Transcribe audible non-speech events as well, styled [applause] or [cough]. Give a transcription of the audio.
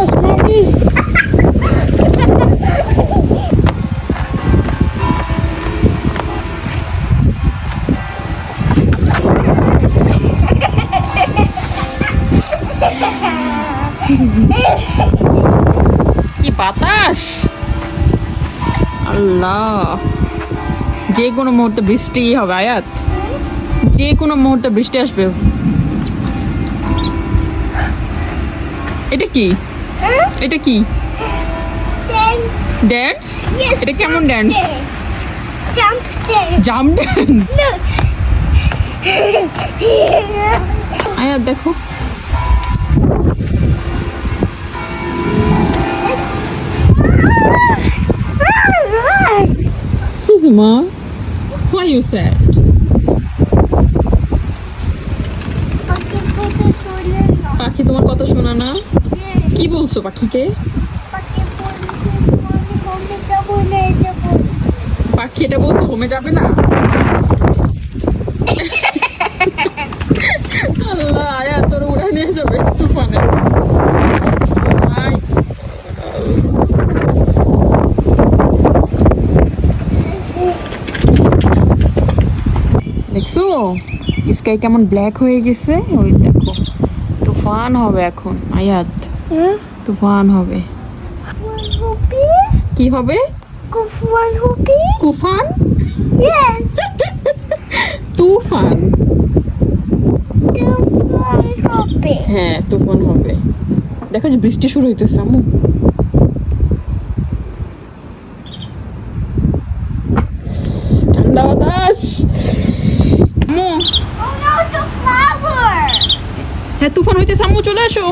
gosh, mommy! কি বাতাস? আল্লাহ। যে কোনো মুহূর্তে বৃষ্টি হবে আয়াত। যে কোনো মুহূর্তে বৃষ্টি আসবে। এটা কি? এটা কি Dance. Dance Yes. এটা কেমন dance Jump dance. Jump dance Look. Ayat দেখো কি মা Why you sad? কি বলছো, পাখিকে? পাখি এটা বলছে, হোমে যাবে না? আল্লাহ, আয়া তোর উড়া নিয়ে যাবে তুফানে দেখছ? স্কাই কেমন ব্ল্যাক হয়ে গেছে? ওই দেখো, তুফান হবে এখন, আয়াত। তুফান হবে। কি হবে? কুফওয়ান হবে? Yes, [laughs] তুফান। হ্যাঁ তুফান হবে। দেখো যে বৃষ্টি শুরু হইতেছে আম্মু। ঠান্ডা বাতাস। Oh! হ্যাঁ তুফান হইতেছে আম্মু চলে আসো।